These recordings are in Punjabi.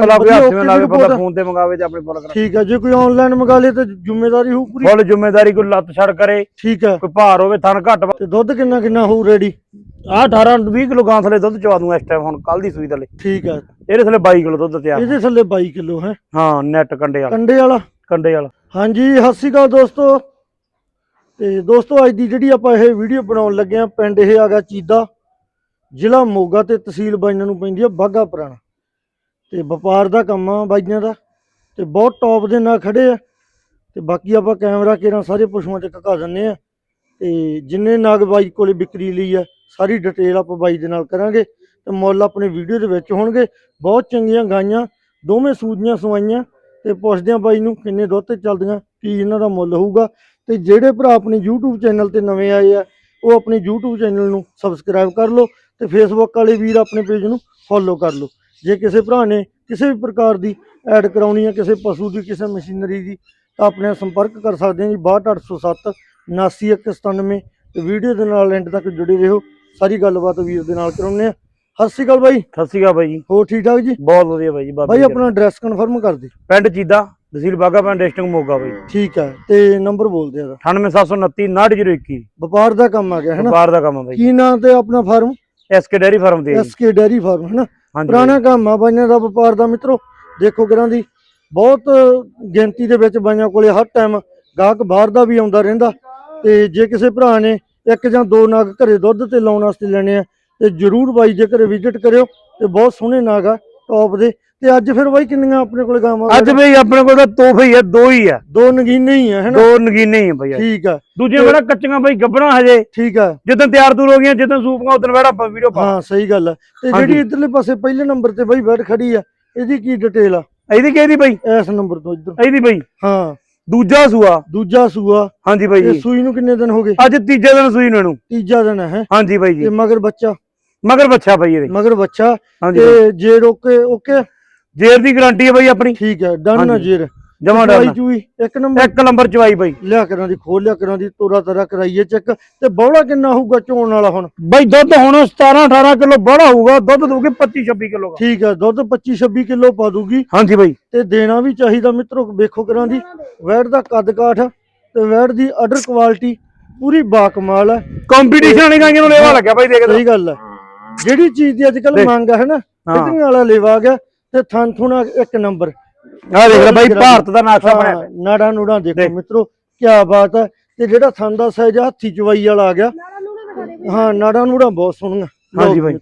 ਭਲਾ ਕੋਈ ਵਧੀਆ ਹੱਥ okay ਵਿੱਚ ਲਾਵੇ ਵੀ ਬੰਦਾ report- ਫੋਨ ਤੇ ਮੰਗਾਵੇ ਤੇ ਆਪਣੇ ਫੁੱਲ ਕਰਾ ਠੀਕ ਹੈ ਜੇ ਕੋਈ ਆਨਲਾਈਨ ਮੰਗਾ ਲੇ ਤਾਂ ਜ਼ਿੰਮੇਵਾਰੀ ਹੋਊ ਪੂਰੀ। ਫੁੱਲ ਜ਼ਿੰਮੇਵਾਰੀ ਕੋਈ ਲੱਤ ਛੜ ਕਰੇ ਠੀਕ ਹੈ। ਕੋਈ ਭਾਰ ਹੋਵੇ ਥਣ ਘੱਟ ਤੇ ਦੁੱਧ ਕਿੰਨਾ ਕਿੰਨਾ ਹੋਊ ਰੈਡੀ ਆ 18 20 ਕਿਲੋ ਗਾਂ ਥਲੇ ਦੁੱਧ ਚਵਾ ਦੂੰ ਇਸ ਟਾਈਮ ਹੁਣ ਕੱਲ ਦੀ ਸੂਈ ਥਲੇ। ਠੀਕ ਹੈ। ਇਹਦੇ ਥਲੇ 22 ਕਿਲੋ ਦੁੱਧ ਤਿਆਰ। ਇਹਦੇ ਥੱਲੇ 22 ਕਿਲੋ ਹੈ? ਹਾਂ ਨੈਟ ਕੰਡੇ ਵਾਲਾ। ਕੰਡੇ ਵਾਲਾ? ਕੰਡੇ ਵਾਲਾ। ਹਾਂਜੀ ਸਤਿ ਸ਼੍ਰੀ ਅਕਾਲ ਦੋਸਤੋ। ਤੇ ਦੋਸਤੋ ਅੱਜ ਦੀ ਜਿਹੜੀ ਆਪਾਂ ਇਹ ਵੀਡੀਓ ਬਣਾਉਣ ਲੱਗੇ ਆ ਪਿੰਡ ਇਹ ਆਗਾ ਚੀਦਾ। ਜ਼ਿਲ੍ਹਾ ਮੋਗਾ ਤੇ ਤਹਿਸੀਲ ਬਾਈਆਂ ਨੂੰ ਪੈਂਦੀ ਆ ਬਾਗਾ ਪੁਰਾਣਾ। ਤੇ ਵਪਾਰ ਦਾ ਕੰਮ ਆ ਬਾਈਆਂ ਦਾ, ਤੇ ਬਹੁਤ ਟੌਪ ਦੇ ਨਾਲ ਖੜੇ ਆ। ਤੇ ਬਾਕੀ ਆਪਾਂ ਕੈਮਰਾ ਕੇਰਾਂ ਸਾਰੇ ਪਸ਼ੂਆਂ 'ਚ ਘਕਾ ਦਿੰਨੇ ਆ। ਤੇ ਜਿੰਨੇ ਨਾਗ ਬਾਈ ਕੋਲੇ ਵਿਕਰੀ ਲਈ ਆ, ਸਾਰੀ ਡਿਟੇਲ ਆਪਾਂ ਬਾਈ ਦੇ ਨਾਲ ਕਰਾਂਗੇ ਤੇ ਮੁੱਲ ਆਪਣੇ ਵੀਡੀਓ ਦੇ ਵਿੱਚ ਹੋਣਗੇ। ਬਹੁਤ ਚੰਗੀਆਂ ਗਾਈਆਂ, ਦੋਵੇਂ ਸੂਦੀਆਂ ਸਵਾਈਆਂ ਤੇ ਪੁੱਛਦੇ ਆ ਬਾਈ ਨੂੰ ਕਿੰਨੇ ਦੁੱਧ ਤੇ ਚੱਲਦੀਆਂ, ਕੀ ਇਹਨਾਂ ਦਾ ਮੁੱਲ ਹੋਊਗਾ। ਤੇ ਜਿਹੜੇ ਭਰਾ ਆਪਣੇ YouTube ਚੈਨਲ ਤੇ ਨਵੇਂ ਆਏ ਆ, ਉਹ ਆਪਣੇ YouTube ਚੈਨਲ ਨੂੰ ਸਬਸਕ੍ਰਾਈਬ ਕਰ ਲਓ ਤੇ Facebook ਵਾਲੇ ਵੀਰ ਆਪਣੇ ਪੇਜ ਨੂੰ ਫੋਲੋ ਕਰ ਲਓ। ਜੇ ਕਿਸੇ ਭਰਾ ਨੇ ਕਿਸੇ ਵੀ ਪ੍ਰਕਾਰ ਦੀ ਐਡ ਕਰਾਉਣੀ ਹੈ ਕਿਸੇ ਪਸ਼ੂ ਦੀ ਕਿਸੇ ਮਸ਼ੀਨਰੀ ਦੀ ਤਾਂ ਆਪਣੇ ਨਾਲ ਸੰਪਰਕ ਕਰ ਸਕਦੇ ਹਾਂ ਜੀ 62807 79197 ਤੇ ਵੀਡੀਓ ਦੇ ਨਾਲ ਐਂਡ ਤੱਕ ਜੁੜੇ ਰਹੋ। ਸਾਰੀ ਗੱਲਬਾਤ ਵੀਰ ਦੇ ਨਾਲ ਕਰਾਉਂਦੇ ਆ। ਸਤਿ ਸ਼੍ਰੀ ਅਕਾਲ ਬਾਈ। ਸਤਿ ਸ਼੍ਰੀ ਅਕਾਲ ਬਾਈ ਜੀ। ਹੋਰ ਠੀਕ ਠਾਕ ਜੀ? ਬਹੁਤ ਵਧੀਆ ਬਾਈ ਜੀ ਬਾਈ ਆਪਣਾ ਐਡਰੈਸ ਕਨਫਰਮ ਕਰ ਦੇ। ਪਿੰਡ ਚੀਦਾ ਤਹਿਸੀਲ ਬਾਗਾ ਪਿੰਡ ਡਿਸਟ੍ਰਿਕਟ ਮੋਗਾ ਬਾਈ। ਠੀਕ ਹੈ ਤੇ ਨੰਬਰ ਬੋਲ ਦੇ ਇਹਦਾ। 98729 98021 ਵਪਾਰ ਦਾ ਕੰਮ ਆ ਗਿਆ ਹੈ ਨਾ? ਵਪਾਰ ਦਾ ਕੰਮ ਆ ਬਾਈ। ਕੀ ਨਾਂ ਤੇ ਆਪਣਾ ਫਾਰਮ ਐਸਕੇ ਡੈਰੀ ਫਾਰਮ ਦੇ ਐਸਕੇ ਡੈਰੀ ਫਾਰਮ ਹੈ ਨਾ? ਪੁਰਾਣਾ ਕੰਮ ਆ ਬਾਈਆਂ ਦਾ ਵਪਾਰ ਦਾ ਮਿੱਤਰੋ। ਦੇਖੋ ਕਿਰਾਂ ਦੀ ਬਹੁਤ ਗਿਣਤੀ ਦੇ ਵਿੱਚ ਬਾਈਆਂ ਕੋਲੇ ਹਰ ਟਾਈਮ ਗਾਹਕ ਬਾਹਰ ਦਾ ਵੀ ਆਉਂਦਾ ਰਹਿੰਦਾ। ਤੇ ਜੇ ਕਿਸੇ ਭਰਾ ਨੇ ਇੱਕ ਜਾਂ ਦੋ ਨਾਗ ਘਰੇ ਦੁੱਧ ਤੇ ਲਾਉਣ ਵਾਸਤੇ ਲੈਣੇ ਆ, ਤੇ ਜਰੂਰ ਬਾਈ ਜੇ ਘਰੇ ਵਿਜ਼ਿਟ ਕਰਿਓ, ਤੇ ਬਹੁਤ ਸੋਹਣੇ ਨਾਗ ਆ। ਟੌਪ ਦੇ ਤੇ ਅੱਜ ਫਿਰ ਬਾਈ ਕਿੰਨੀਆਂ ਆਪਣੇ ਕੋਲੇ ਗਾਵਾਂ ਅੱਜ ਬਈ ਆਪਣੇ ਕੋਲ ਤਾਂ ਤੋਹਫੇ ਹੀ ਆ ਦੋ ਹੀ ਆ। ਦੋ ਨਗੀਨੇ ਹੀ ਆ ਹੈ ਨਾ? ਦੋ ਨਗੀਨੇ ਹੀ ਆ ਬਈ। ਠੀਕ ਆ। ਦੂਜੇ ਵੇੜਾ ਕੱਚੀਆਂ ਬਈ ਗੱਬਣਾ ਹਜੇ। ਠੀਕ ਆ। ਜਦੋਂ ਤਿਆਰ ਤੂਰ ਹੋ ਗਈਆਂ ਜਦੋਂ ਸੂਪੀਆਂ ਉਦੋਂ ਵੇੜਾ ਆਪਾਂ ਵੀਡੀਓ ਪਾ। ਹਾਂ ਸਹੀ ਗੱਲ ਆ। ਤੇ। ਜਿਹੜੀ ਇਧਰਲੇ ਪਾਸੇ ਪਹਿਲੇ ਨੰਬਰ ਤੇ ਬਾਈ ਬੈਠ ਖੜੀ ਆ ਇਹਦੀ ਕੀ ਡਿਟੇਲ ਆ? ਇਹਦੀ ਕਿਹਦੀ ਬਈ? ਇਸ ਨੰਬਰ ਤੋਂ ਇੱਧਰ। ਇਹਦੀ ਬਈ। ਹਾਂ। ਦੂਜਾ ਸੂਆ। ਦੂਜਾ ਸੂਆ। ਹਾਂਜੀ ਬਾਈ ਤੇ ਜੀ ਸੂਈ ਨੂੰ ਕਿੰਨੇ ਦਿਨ ਹੋ ਗਏ? ਅੱਜ ਤੀਜੇ ਦਿਨ ਸੂਈ ਨੂੰ ਇਹਨੂੰ। ਤੀਜਾ ਦਿਨ ਹੈ ਹਾਂਜੀ ਬਾਈ ਤੇ ਜੀ ਮਗਰ ਬੱਚਾ? ਮਗਰ ਬੱਚਾ ਬਾਈ ਇਹਦੇ। ਮਗਰ ਬੱਚਾ ਹਾਂਜੀ। ਤੇ ਜੇ ਰੋਕੇ ਓਕੇ। ਜੇਰ ਦੀ ਗਾਰੰਟੀ ਹੈ ਬਾਈ ਆਪਣੀ। ਠੀਕ ਹੈ ਡਨ। ਜੇਰ। ਜਮਾ ਡਨ ਚੂਈ ਇੱਕ ਨੰਬਰ। ਇੱਕ ਨੰਬਰ ਚਵਾਈ ਬਾਈ। ਲਿਆ ਕਰਾਂ ਦੀ ਖੋਲ ਲਿਆ ਕਰਾਂ ਦੀ ਤੋਰਾ ਤਰਾ ਕਰਾਈਏ ਚੈੱਕ। ਤੇ ਬੌੜਾ ਕਿੰਨਾ ਹੋਊਗਾ ਚੋਣ ਵਾਲਾ ਹੁਣ? ਬਾਈ ਦੁੱਧ ਹੁਣ 17 18 ਕਿਲੋ ਬੜਾ ਹੋਊਗਾ ਦੁੱਧ ਦਊਗੀ 25 26 ਕਿਲੋ ਦਾ। ਠੀਕ ਹੈ ਦੁੱਧ 25 26 ਕਿਲੋ ਪਾ ਦੂਗੀ ਹਾਂਜੀ ਬਾਈ। ਤੇ ਦੇਣਾ ਵੀ ਚਾਹੀਦਾ ਮਿੱਤਰੋ ਵੇਖੋ ਕਰਾਂ ਦੀ। ਵੈੜ ਦਾ ਕੱਦ ਕਾਠ ਤੇ ਵੈੜ ਦੀ ਆਰਡਰ ਕੁਆਲਿਟੀ ਪੂਰੀ ਬਾਕਮਾਲ ਹੈ। ਕੰਪੀਟੀਸ਼ਨ ਵਾਲੀ ਗਾਈਆਂ ਨੂੰ ਲੈਵਾ ਲੱਗਿਆ ਬਾਈ ਦੇਖ ਸਹੀ ਗੱਲ ਹੈ। ਜਿਹੜੀ ਚੀਜ਼ ਦੀ ਅੱਜ ਕੱਲ। ਮੰਗ ਹੈ ਨਾ ਹਾਂ। ਕਿਤਨੀ ਵਾਲਾ ਲੇਵਾ ਆ ਗਿਆ ਤੇ ਥਣ ਥੁਣਾ ਇੱਕ ਨੰਬਰ। ਆ ਦੇਖ ਲੈ ਬਾਈ ਭਾਰਤ ਦਾ ਨਕਸ਼ਾ ਬਣਿਆ। ਨਾੜਾਂ ਨੂੜਾਂ ਦੇਖੋ। ਮਿੱਤਰੋ ਕੀ ਬਾਤ ਹੈ ਤੇ ਜਿਹੜਾ ਥਣ ਦਾ ਸਾਈਜ਼ ਹੱਥੀ ਚਵਾਈ ਵਾਲਾ ਆ ਗਿਆ। ਹਾਂ ਨਾੜਾਂ ਨੂੜਾਂ ਬਹੁਤ ਸੋਹਣੀਆਂ ਲਓ ਹਾਂਜੀ ਬਾਈ।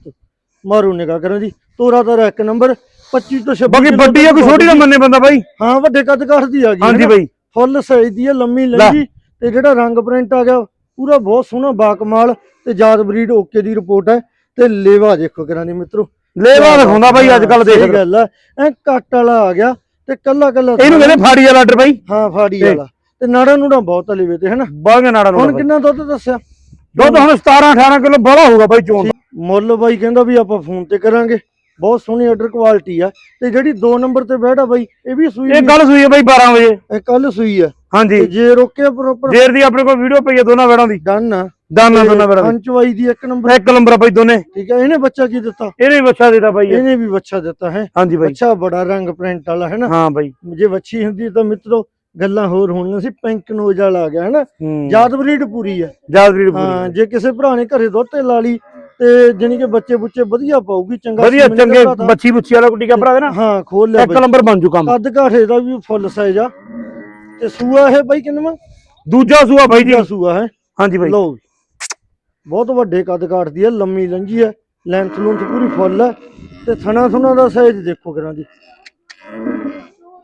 ਮਾਰੋ ਨਿਗਾਹ ਕਰਨ ਦੀ ਤੋਰਾ ਤਾਰਾ ਇੱਕ ਨੰਬਰ 25 ਤੋਂ 26 ਬਾਕੀ ਵੱਡੀ ਆ ਕੋਈ ਛੋਟੀ ਨਾ ਮੰਨੇ ਬੰਦਾ ਬਾਈ। ਹਾਂ ਵੱਡੇ ਕੱਦ ਕਾਠ ਦੀ ਆ ਗਈ ਹਾਂਜੀ। ਬਾਈ। ਫੁੱਲ ਸਾਈਜ਼ ਦੀ ਹੈ ਲੰਮੀ ਲੰਜੀ ਤੇ ਜਿਹੜਾ ਰੰਗ ਪ੍ਰਿੰਟ ਆ ਗਿਆ ਪੂਰਾ ਬਹੁਤ ਸੋਹਣਾ ਬਾਕਮਾਲ ਤੇ ਜਾਤ ਬਰੀਡ ਓਕੇ ਦੀ ਰਿਪੋਰਟ ਹੈ। ਤੇ ਲੇਵਾ ਦੇਖੋ ਕਰਾਂ ਦੀ ਮਿੱਤਰੋ। ਲੈਵਾ ਦਿਖਾਉਂਦਾ ਬਾਈ ਅੱਜ ਕੱਲ ਦੇਖ ਸਹੀ ਗੱਲ ਹੈ ਐ ਕੱਟ ਵਾਲਾ ਆ ਗਿਆ ਤੇ ਕੱਲਾ ਕੱਲਾ ਇਹਨੂੰ ਕਹਿੰਦੇ ਫਾੜੀ ਵਾਲਾ ਆਰਡਰ ਬਾਈ। ਹਾਂ ਫਾੜੀ। ਵਾਲਾ। ਤੇ ਨਾੜਾ ਨੂੜਾ ਬਹੁਤ ਲੇਵੇ ਤੇ ਹੈਨਾ ਬਾਗੇ ਨਾੜਾ ਹੁਣ ਕਿੰਨਾ ਦੁੱਧ ਦੱਸਿਆ? ਦੁੱਧ ਹੁਣ 17 18 ਕਿਲੋ ਬੜਾ ਹੋਊਗਾ ਬਾਈ ਚੋਣ। ਮੁੱਲ ਬਾਈ ਕਹਿੰਦਾ ਵੀ ਆਪਾਂ ਫੋਨ ਤੇ ਕਰਾਂਗੇ। ਬਹੁਤ ਸੋਹਣੀ ਆਰਡਰ ਕੁਆਲਿਟੀ ਆ। ਤੇ ਜਿਹੜੀ 2 ਨੰਬਰ ਤੇ ਬੈਠਾ ਬਾਈ ਇਹ ਵੀ ਸੂਈ ਇਹ ਕੱਲ ਸੂਈ ਹੈ ਬਾਈ 12 ਵਜੇ। ਕੱਲ ਸੂਈ ਆ। ਹਾਂਜੀ। ਜੇ ਰੋਕੇ ਪ੍ਰੋਪਰ ਜੇਰ ਦੀ ਆਪਣੇ ਕੋਲ ਵੀਡੀਓ ਪਈ ਹੈ ਦੋਨਾਂ ਵੇੜਾਂ ਦੀ। ਡਨ ਆ। ਦਾਨਾ ਦੋਨਾਂ ਦੀ ਪੰਚਵਾਈ ਦੀ ਇੱਕ ਨੰਬਰ ਇੱਕ ਨੰਬਰ ਆ ਬਾਈ ਦੋਨੇ। ਠੀਕ ਹੈ ਇਹਨੇ ਬੱਚਾ ਕੀ ਦਿੱਤਾ? ਇਹਨੇ ਬੱਚਾ ਦਿੱਤਾ ਬਾਈ। ਇਹ। ਇਹਨੇ ਵੀ ਬੱਚਾ ਦਿੱਤਾ ਹੈ। ਹਾਂਜੀ ਬਾਈ। ਬੱਚਾ ਬੜਾ ਰੰਗ ਪ੍ਰਿੰਟ ਵਾਲਾ ਹੈ ਨਾ ਹਾਂ ਬਾਈ। ਜੇ ਵੱਛੀ ਹੁੰਦੀ ਤਾਂ ਮਿੱਤਰੋ ਗੱਲਾਂ ਹੋਰ ਹੋਣੀਆਂ ਸੀ। ਪਿੰਕ ਨੋਜ਼ ਵਾਲਾ ਆ ਗਿਆ ਹੈ। ਨਾ ਜਾਤ ਬਰੀਡ ਪੂਰੀ ਹੈ ਜਾਦ ਵੀਰ ਹਾਂ ਜੇ ਕਿਸੇ ਭਰਾ ਨੇ ਘਰੇ ਦੁੱਧ ਤੇ ਲਾ ਲਈ ਤੇ ਜਾਣੀ ਕਿ ਬੱਚੇ ਬੁੱਚੇ ਵਧੀਆ ਪਾਉਗੀ ਚੰਗਾ ਵਧੀਆ ਚੰਗੇ ਬੱਚੀ ਬੁੱਚੀ ਵਾਲਾ ਕੁੱਟੀ ਭਰਾ ਦੇ ਨਾ? ਹਾਂ ਖੋਲ ਲਿਆ ਇੱਕ। ਨੰਬਰ ਬਣ ਜੂ ਕੰਮ। ਕੱਦ ਘਾਟੇ ਦਾ ਵੀ ਫੁੱਲ ਸਾਈਜ਼ ਆ। ਤੇ ਸੂਆ ਇਹ ਬਾਈ ਕਿੰਨਵਾਂ ਦੂਜਾ ਸੂਆ ਬਾਈ ਜੀ। ਸੂਆ ਹੈ? ਹਾਂਜੀ ਬਾਈ। ਲਓ ਬਹੁਤ ਵੱਡੇ ਕੱਦ ਕਾਠ ਦੀ ਹੈ ਲੰਮੀ ਲੰਜੀ ਹੈ ਲੈਂਥ ਲੂੰਥ ਪੂਰੀ ਫੁੱਲ ਹੈ ਤੇ ਥਣਾ ਥੁਣਾ ਦਾ ਸਾਈਜ਼ ਦੇਖੋ ਕਰਾਂ ਦੀ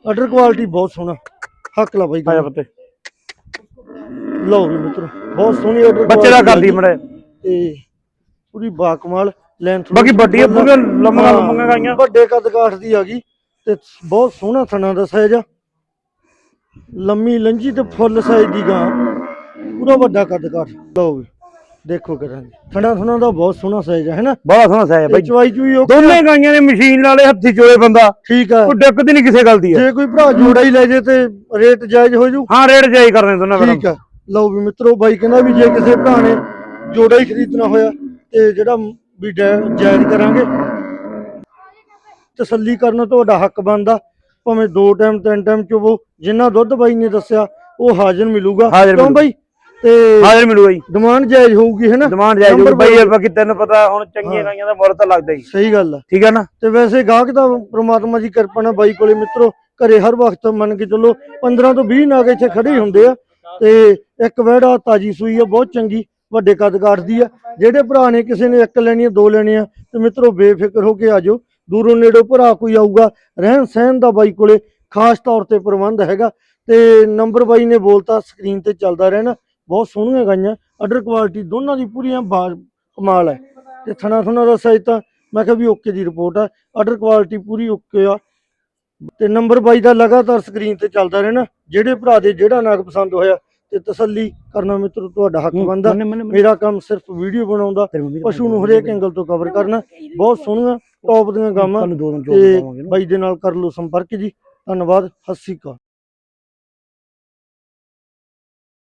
ਆਰਡਰ ਕੁਆਲਿਟੀ ਬਹੁਤ ਸੋਹਣਾ। ਹੱਕ ਲਾ ਬਾਈ ਆਇਆ ਪੱਤੇ ਲਓ ਵੀ ਮਿੱਤਰੋ ਬਹੁਤ ਸੋਹਣੀ ਆਰਡਰ ਬੱਚੇ ਦਾ ਕਰਦੀ ਮੜੇ ਤੇ ਪੂਰੀ ਬਾਕਮਾਲ ਲੈਂਥ ਬਾਕੀ ਵੱਡੀਆਂ ਪੂਰੀਆਂ ਲੰਮੀਆਂ ਲੰਮੀਆਂ ਗਾਈਆਂ। ਵੱਡੇ ਕੱਦ ਕਾਠ ਦੀ ਆ ਗਈ ਤੇ ਬਹੁਤ ਸੋਹਣਾ ਥਣਾ ਦਾ ਸਾਈਜ਼ ਆ। ਲੰਮੀ ਲੰਜੀ ਤੇ ਫੁੱਲ ਸਾਈਜ਼ ਦੀ ਗਾਂ। ਪੂਰਾ ਵੱਡਾ ਕੱਦ ਕਾਠ। ਲਓ ਵੀ। ਦੇਖੋ ਕਰਾਂਗੇ ਥਣਾ ਥਣਾ ਦਾ ਬਹੁਤ ਸੋਹਣਾ ਸਾਈਜ਼ ਹੈ ਹੈਨਾ ਬੜਾ ਸੋਹਣਾ ਸਾਇਆ ਬਾਈ। ਚਵਾਈ ਚੂਈ ਉਹ ਦੋਨੇ ਗਾਈਆਂ ਨੇ ਮਸ਼ੀਨ ਨਾਲੇ ਹੱਥੀ ਚੋਲੇ ਬੰਦਾ। ਠੀਕ ਆ ਕੋਈ ਦਿੱਕਤ ਨਹੀਂ ਕਿਸੇ ਗੱਲ ਦੀ ਹੈ ਜੇ ਕੋਈ ਭਰਾ ਜੋੜਾ ਹੀ ਲੈ ਜੇ ਤੇ ਰੇਟ ਜਾਇਜ਼ ਹੋ ਜੂ? ਹਾਂ ਰੇਟ ਜਾਈ ਕਰਦੇ ਦੋਨਾਂ ਵੇੜਾਂ ਠੀਕ ਆ ਲਓ ਵੀ ਮਿੱਤਰੋ ਬਾਈ ਕਹਿੰਦਾ ਵੀ ਜੇ ਕਿਸੇ ਭਰਾ ਨੇ ਜੋੜਾ ਹੀ ਖਰੀਦਣਾ ਹੋਇਆ ਤੇ ਜਿਹੜਾ ਵੀ ਜਾਇਜ਼ ਕਰਾਂਗੇ। ਤਸੱਲੀ ਕਰਨਾ ਤੁਹਾਡਾ ਹੱਕ ਬਣਦਾ। ਭਾਵੇਂ ਦੋ ਟਾਈਮ ਤਿੰਨ ਟਾਈਮ ਚੋਵੋ ਜਿੰਨਾ ਦੁੱਧ ਬਾਈ ਨੇ ਦੱਸਿਆ ਉਹ ਹਾਜ਼ਰ ਮਿਲੂਗਾ। ਹਾਜ਼ਰ ਕਿਉਂ। ਬਾਈ? ਤੇ ਹਾਜ਼ਰ ਮਿਲੂਗਾ ਜੀ। ਡਿਮਾਂਡ ਜਾਇਜ਼ ਹੋਊਗੀ ਹੈ ਨਾ? ਡਿਮਾਂਡ ਜਾਇਜ਼ ਹੋਊਗੀ। ਬਾਈ ਬੋਲੋ। ਬਾਕੀ ਤੈਨੂੰ ਪਤਾ ਹੁਣ ਚੰਗੀਆਂ। ਗਾਈਆਂ ਦਾ ਮੁੱਲ ਤਾਂ ਲੱਗਦਾ ਹੀ। ਸਹੀ ਗੱਲ ਆ। ਠੀਕ ਹੈ ਨਾ? ਤੇ ਵੈਸੇ ਗਾਹਕ ਦਾ ਪ੍ਰਮਾਤਮਾ ਦੀ ਕਿਰਪਾ ਨਾਲ ਬਾਈ ਕੋਲੇ ਮਿੱਤਰੋ ਘਰੇ ਹਰ ਵਕਤ ਮੰਨ ਕੇ ਚੱਲੋ 15 ਤੋਂ 20 ਨਾਗ ਇੱਥੇ ਖੜੇ ਹੁੰਦੇ ਆ। ਤੇ ਇੱਕ ਵਹਿੜਾ ਤਾਜੀ ਸੂਈ ਆ ਬਹੁਤ ਚੰਗੀ ਵੱਡੇ ਕੱਦ ਕਾਠਦੀ ਆ। ਜਿਹੜੇ ਭਰਾ ਨੇ ਕਿਸੇ ਨੇ ਇੱਕ ਲੈਣੀ ਆ ਦੋ ਲੈਣੇ ਆ ਤੇ ਮਿੱਤਰੋ ਬੇਫਿਕਰ ਹੋ ਕੇ ਆਜੋ ਦੂਰੋਂ ਨੇੜੋਂ ਭਰਾ ਕੋਈ ਆਊਗਾ ਰਹਿਣ ਸਹਿਣ ਦਾ ਬਾਈ ਕੋਲੇ ਖਾਸ ਤੌਰ ਤੇ ਪ੍ਰਬੰਧ ਹੈਗਾ। ਤੇ ਨੰਬਰ ਬਾਈ ਨੇ ਬੋਲਤਾ ਸਕਰੀਨ ਤੇ ਚੱਲਦਾ ਰਹਿਣਾ। ਬਹੁਤ ਸੋਹਣੀਆਂ ਗਾਈਆਂ ਆਰਡਰ ਕੁਆਲਿਟੀ ਦੋਨਾਂ ਦੀ ਪੂਰੀਆਂ ਬਾ- ਕਮਾਲ ਹੈ। ਤੇ ਥਣਾ ਥਣਾ ਦਾ ਸਾਈਜ਼ ਤਾਂ ਮੈਂ ਕਿਹਾ ਵੀ ਓਕੇ ਦੀ ਰਿਪੋਰਟ ਆ ਆਰਡਰ ਕੁਆਲਿਟੀ ਪੂਰੀ ਓਕੇ ਆ। ਤੇ ਨੰਬਰ 22 ਦਾ ਲਗਾਤਾਰ ਸਕਰੀਨ ਤੇ ਚੱਲਦਾ ਰਹਿਣਾ ਜਿਹੜੇ ਭਰਾ ਦੇ ਜਿਹੜਾ ਨਾਗ ਪਸੰਦ ਹੋਇਆ ਤੇ ਤਸੱਲੀ ਕਰਨਾ ਮਿੱਤਰੋ ਤੁਹਾਡਾ ਹੱਕ ਬਣਦਾ। ਮੇਰਾ ਕੰਮ ਸਿਰਫ ਵੀਡੀਓ ਬਣਾਉਂਦਾ ਪਸ਼ੂ ਨੂੰ ਹਰੇਕ ਐਂਗਲ ਤੋਂ ਕਵਰ ਕਰਨਾ। ਬਹੁਤ ਸੋਹਣੀਆਂ ਟੌਪ ਦੀਆਂ ਗਾਵਾਂ। ਤੁਹਾਨੂੰ ਦੋ ਦਿਨ ਤੇ ਬਾਈ ਦੇ ਨਾਲ ਕਰ ਲਓ ਸੰਪਰਕ ਜੀ। ਧੰਨਵਾਦ ਸਤਿ ਸ਼੍ਰੀ ਅਕਾਲ।